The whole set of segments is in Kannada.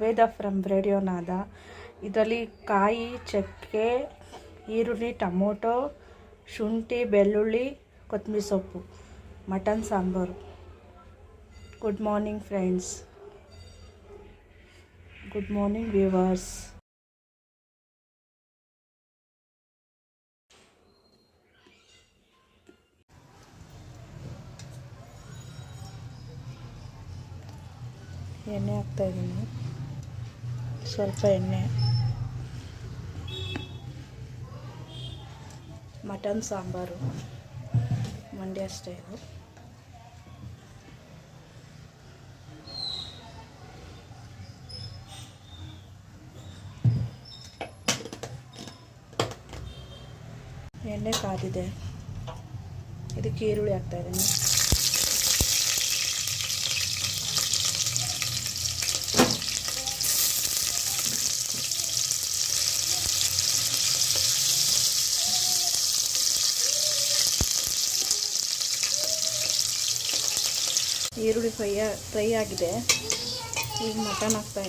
ವೇದ ಫ್ರಮ್ ರೇಡಿಯೋನಾದ ಇದರಲ್ಲಿ ಕಾಯಿ, ಚಕ್ಕೆ, ಈರುಳ್ಳಿ, ಟೊಮೊಟೊ, ಶುಂಠಿ, ಬೆಳ್ಳುಳ್ಳಿ, ಕೊತ್ತಂಬರಿ ಸೊಪ್ಪು, mutton, sambar. Good morning friends good morning viewers ಎಣ್ಣೆ ಹಾಕ್ತಾಯಿದ್ದೀನಿ ಸ್ವಲ್ಪ ಎಣ್ಣೆ. ಮಟನ್ ಸಾಂಬಾರು. ಮಂಡ್ಯ ಸ್ಟೈಲು. ಎಣ್ಣೆ ಕಾದಿದೆ. ಇದಕ್ಕೆ ಈರುಳ್ಳಿ ಹಾಕ್ತಾಯಿದ್ದೀನಿ ಈರುಳ್ಳಿ ಫ್ರೈ ಫ್ರೈ ಆಗಿದೆ. ಈಗ ಮಟನ್ ಹಾಕ್ತಾ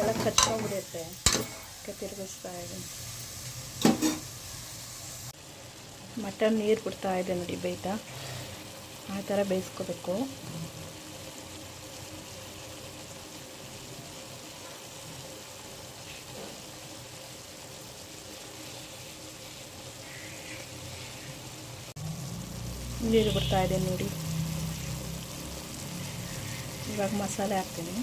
ಎಲ್ಲ ಕಚ್ಕೊಂಡ್ಬಿಡುತ್ತೆ. ಅದಕ್ಕೆ ತಿರುಗಿಸ್ತಾ ಇದ್ದೀನಿ. ಮಟನ್ ನೀರು ಬಿಡ್ತಾ ಇದೆ ನೋಡಿ ಬೇಯ್ತಾ ಆ ಥರ ಬೇಯಿಸ್ಕೋಬೇಕು. ನೀರು ಬಿಡ್ತಾ ಇದೆ ನೋಡಿ. ಇವಾಗ ಮಸಾಲೆ ಹಾಕ್ತೀನಿ.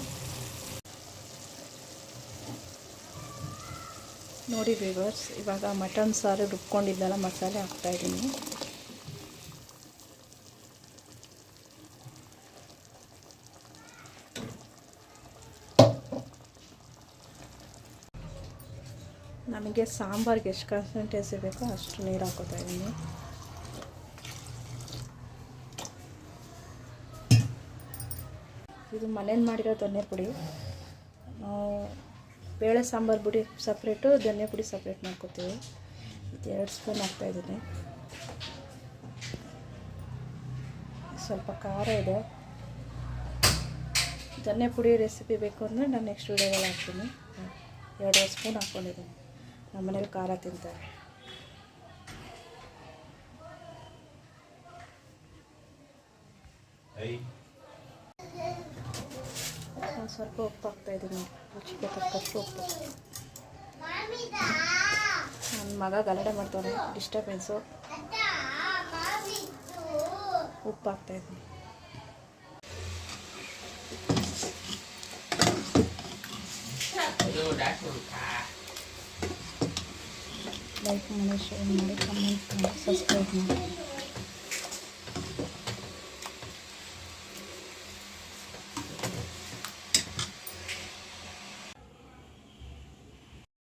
ನೋಡಿ ವಿವರ್ಸ್ ಇವಾಗ ಮಟನ್ ಸಾರು ರುಬ್ಕೊಂಡಿದ್ದೆಲ್ಲ ಮಸಾಲೆ ಹಾಕ್ತಾಯಿದ್ದೀನಿ ನಮಗೆ ಸಾಂಬಾರ್ಗೆ ಎಷ್ಟು ಕಾನ್ಸಂಟ್ರೇಸಿ ಬೇಕೋ ಅಷ್ಟು ನೀರು ಹಾಕೋತಾ ಇದ್ದೀನಿ. ಇದು ಮನೇಲಿ ಮಾಡಿರೋ ದೊನ್ನೆ ಪುಡಿ ಬೇಳೆ ಸಾಂಬಾರು ಪುಡಿ ಸಪ್ರೇಟು, ಧನಿಯಾ ಪುಡಿ ಸಪ್ರೇಟ್ ಮಾಡ್ಕೊತೀವಿ. ಇದು ಎರಡು ಸ್ಪೂನ್ ಹಾಕ್ತಾಯಿದ್ದೀನಿ ಸ್ವಲ್ಪ ಖಾರ ಇದೆ. ಧನಿಯಾ ಪುಡಿ ರೆಸಿಪಿ ಬೇಕು ಅಂದರೆ ನಾನು ನೆಕ್ಸ್ಟ್ ವೀಡಿಯೋದಲ್ಲಿ ಹಾಕ್ತೀನಿ. ಎರಡೆರಡು ಸ್ಪೂನ್ ಹಾಕ್ಕೊಂಡಿದ್ದೀನಿ ನಮ್ಮ ಮನೇಲಿ ಖಾರ ತಿಂತಾರೆ. ಒಂದು ಸ್ವಲ್ಪ ಉಪ್ಪು ಹಾಕ್ತಾಯಿದ್ದೀನಿ ರುಚಿಗೆ ತಕ್ಕಷ್ಟು ಉಪ್ಪು. ನನ್ನ ಮಗ ಗಲಾಟೆ ಮಾಡ್ತಾನೆ ಡಿಸ್ಟರ್ಬೆನ್ಸು ಉಪ್ಪು ಹಾಕ್ತಾಯಿದ್ದೀನಿ ಲೈಕ್ ಮಾಡಿ ಶೇರ್ ಮಾಡಿ ಕಮೆಂಟ್ ಮಾಡಿ ಸಬ್ಸ್ಕ್ರೈಬ್ ಮಾಡಿ.